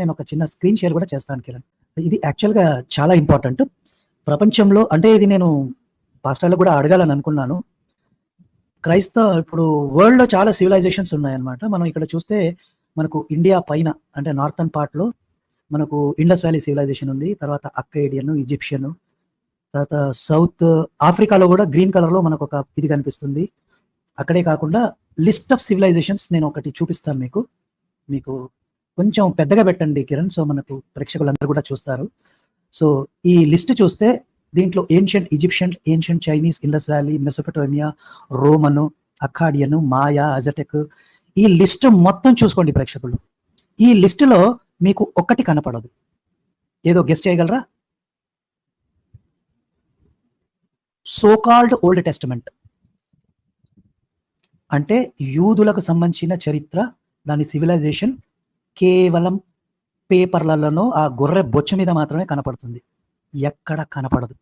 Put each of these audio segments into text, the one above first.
నేను ఒక చిన్న స్క్రీన్ షేర్ కూడా చేస్తాను కిరణ్. ఇది యాక్చువల్గా చాలా ఇంపార్టెంట్ ప్రపంచంలో అంటే ఇది నేను పాస్టర్లో కూడా అడగాలని అనుకున్నాను. క్రైస్తవ ఇప్పుడు వరల్డ్లో చాలా సివిలైజేషన్స్ ఉన్నాయన్నమాట. మనం ఇక్కడ చూస్తే మనకు ఇండియా పైన అంటే నార్థన్ పార్ట్లో మనకు ఇండస్ వ్యాలీ సివిలైజేషన్ ఉంది తర్వాత అక్కేడియన్ ఈజిప్షియన్ తర్వాత సౌత్ ఆఫ్రికాలో కూడా గ్రీన్ కలర్లో మనకు ఒక ఇది కనిపిస్తుంది. అక్కడే కాకుండా లిస్ట్ ఆఫ్ సివిలైజేషన్స్ నేను ఒకటి చూపిస్తాను మీకు. మీకు కొంచెం పెద్దగా పెట్టండి కిరణ్. సో మనకు ప్రేక్షకులందరూ కూడా చూస్తారు. సో ఈ లిస్ట్ చూస్తే దీంట్లో ancient Egyptian ancient Chinese Indus valley Mesopotamia Roman Akkadian Maya Aztec. ఈ లిస్ట్ మొత్తం చూసుకోండి ప్రేక్షకులు. ఈ లిస్టులో మీకు ఒక్కటి కనపడదు. ఏదో గెస్ట్ చేయగలరా? So called Old Testament. అంటే యూదులకు సంబంధించిన చరిత్ర దాని సివిలైజేషన్ కేవలం పేపర్లలోనో ఆ గొర్రె బొచ్చు మీద మాత్రమే కనపడుతుంది. ఎక్కడ కనపడదు.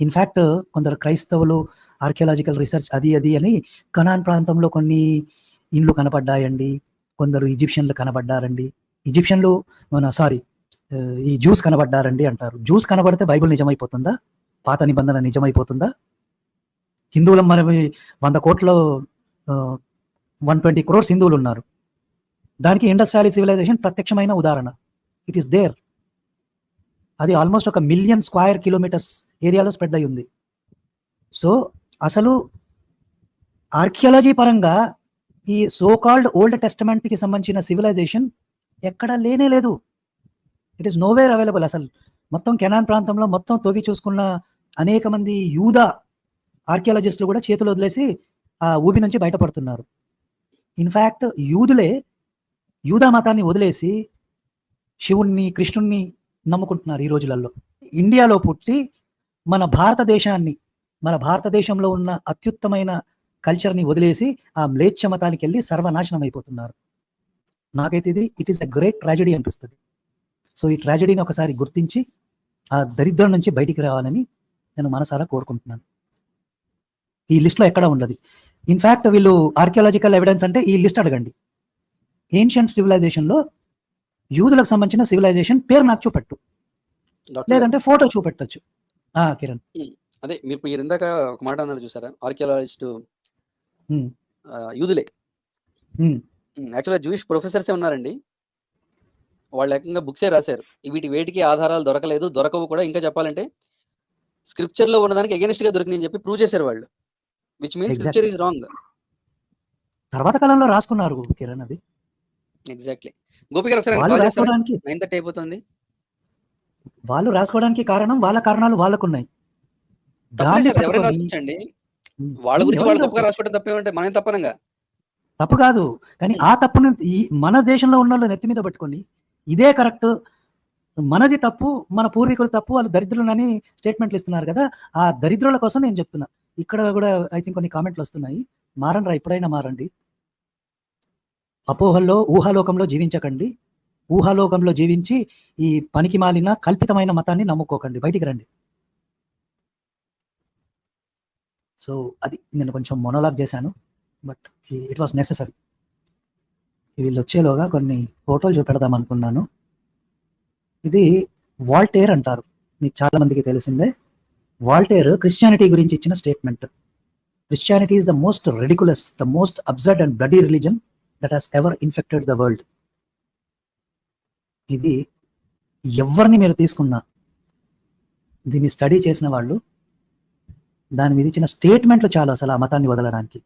ఇన్ఫ్యాక్ట్ కొందరు క్రైస్తవులు ఆర్కియాలజికల్ రీసెర్చ్ అది అది అని కనాన్ ప్రాంతంలో కొన్ని ఇండ్లు కనపడ్డాయండి. కొందరు ఈజిప్షియన్లు కనబడ్డారండి ఈజిప్షియన్లు మన సారీ ఈ జ్యూస్ కనబడ్డారండి అంటారు. జ్యూస్ కనబడితే బైబిల్ నిజమైపోతుందా? పాత నిబంధన నిజమైపోతుందా? హిందువులం మరి వంద కోట్ల వన్ ట్వంటీ క్రోర్స్ హిందువులు ఉన్నారు. దానికి ఇండస్ వ్యాలీ సివిలైజేషన్ ప్రత్యక్షమైన ఉదాహరణ. ఇట్ ఈస్ దేర్ అది ఆల్మోస్ట్ ఒక మిలియన్ స్క్వైర్ కిలోమీటర్స్ ఏరియాలో స్ప్రెడ్ అయి ఉంది. సో అసలు ఆర్కియాలజీ పరంగా ఈ సోకాల్డ్ ఓల్డ్ టెస్టమెంట్కి సంబంధించిన సివిలైజేషన్ ఎక్కడా లేనే లేదు. ఇట్ ఈస్ నోవేర్ అవైలబుల్ అసలు మొత్తం కెనాన్ ప్రాంతంలో మొత్తం తవ్వి చూసుకున్న అనేక మంది యూదా ఆర్కియాలజిస్టులు కూడా చేతులు వదిలేసి ఆ ఊబి నుంచి బయటపడుతున్నారు. ఇన్ఫ్యాక్ట్ యూదులే యూదా మతాన్ని వదిలేసి శివుణ్ణి కృష్ణుణ్ణి నమ్ముకుంటున్నారు ఈ రోజులలో. ఇండియాలో పుట్టి మన భారతదేశాన్ని మన భారతదేశంలో ఉన్న అత్యుత్తమైన కల్చర్ని వదిలేసి ఆ మ్లేచ్ఛ మతానికి వెళ్ళి సర్వనాశనం అయిపోతున్నారు. నాకైతే ఇది it is a great tragedy అనిపిస్తుంది. సో ఈ ట్రాజడీని ఒకసారి గుర్తించి ఆ దరిద్రం నుంచి బయటికి రావాలని నేను మనసారా కోరుకుంటున్నాను. ఈ లిస్ట్లో ఎక్కడ ఉండదు. ఇన్ఫ్యాక్ట్ వీళ్ళు ఆర్కియాలజికల్ ఎవిడెన్స్ అంటే ఈ లిస్ట్ అడగండి. ఏన్షియంట్ సివిలైజేషన్లో యూదులకు సంబంధించిన సివిలైజేషన్ పేరు నాకు చూపెట్టు. లేదంటే ఫోటో చూపెట్టచ్చు. ఆ కిరణ్. అదే మీరు మీరు ఇందాక ఒక మాట అన్నారు చూసారా? ఆర్కియాలజిస్ట్. యూదులే. యాక్చువల్గా జూయిష్ ప్రొఫెసర్సే ఉన్నారండి? వాళ్ళు ఏకంగా బుక్సే రాశారు. వీటి వేటికి ఆధారాలు దొరకలేదు దొరకవు కూడా. ఇంకా చెప్పాలంటే స్క్రిప్చర్లో ఉన్నదానికి అగేనిస్ట్గా దొరికింది అని చెప్పి ప్రూవ్ చేశారు వాళ్ళు. Which means. Scripture is wrong తర్వాత కాలంలో రాసుకున్నారు కిరణ్ అది. ఎగ్జాక్ట్లీ గోపి గారు ఒకసారి రాసుకోవడానికి. నైన్ థర్టీ అయిపోతుంది వాళ్ళు రాసుకోవడానికి కారణం వాళ్ళ కారణాలు వాళ్ళకున్నాయి. తప్పలేదు దాన్ని సార్, ఎవరైనా పట్టుకొని- రాసుకోవచ్చండి. ఉమ్, వాళ్ళ గురించి ఎవరు వాళ్ళు తప్పుగా రాసుకో- రాసుకోవడం తప్పేమంటే మనం తప్పనంగా? తప్పు కాదు. కానీ ఆ తప్పును మన దేశంలో ఉన్న వాళ్ళు నెత్తి మీద పెట్టుకొని ఇదే కరెక్ట్. మనది తప్పు మన పూర్వీకులు తప్పు వాళ్ళు దరిద్రులని స్టేట్మెంట్లు ఇస్తున్నారు కదా ఆ దరిద్రుల కోసం నేను చెప్తున్నా. ఇక్కడ కూడా ఐ థింక్ కొన్ని కామెంట్లు వస్తున్నాయి. మారండి రా ఎప్పుడైనా మారండి. అపోహల్లో ఊహాలోకంలో జీవించకండి. ఊహాలోకంలో జీవించి ఈ పనికి మాలిన కల్పితమైన మతాన్ని నమ్ముకోకండి. బయటికి రండి. సో అది నేను కొంచెం మొనోలాగ్ చేశాను. బట్ ఇట్ వాస్ నెససరీ వీళ్ళు వచ్చేలోగా కొన్ని ఫోటోలు చూపెడదాం అనుకున్నాను. ఇది వాల్టేర్ అంటారు. మీకు చాలా మందికి తెలిసిందే. వాల్టేర్ క్రిస్టియానిటీ గురించి ఇచ్చిన statement. Christianity is the most ridiculous the most absurd and bloody religion that has ever infected the world ఇది ఎవరిని మీరు తీసుకున్నా దీన్ని స్టడీ చేసిన వాళ్ళు దాని మీద ఇచ్చిన స్టేట్మెంట్లు చాలు అసలు ఆ మతాన్ని వదలడానికి.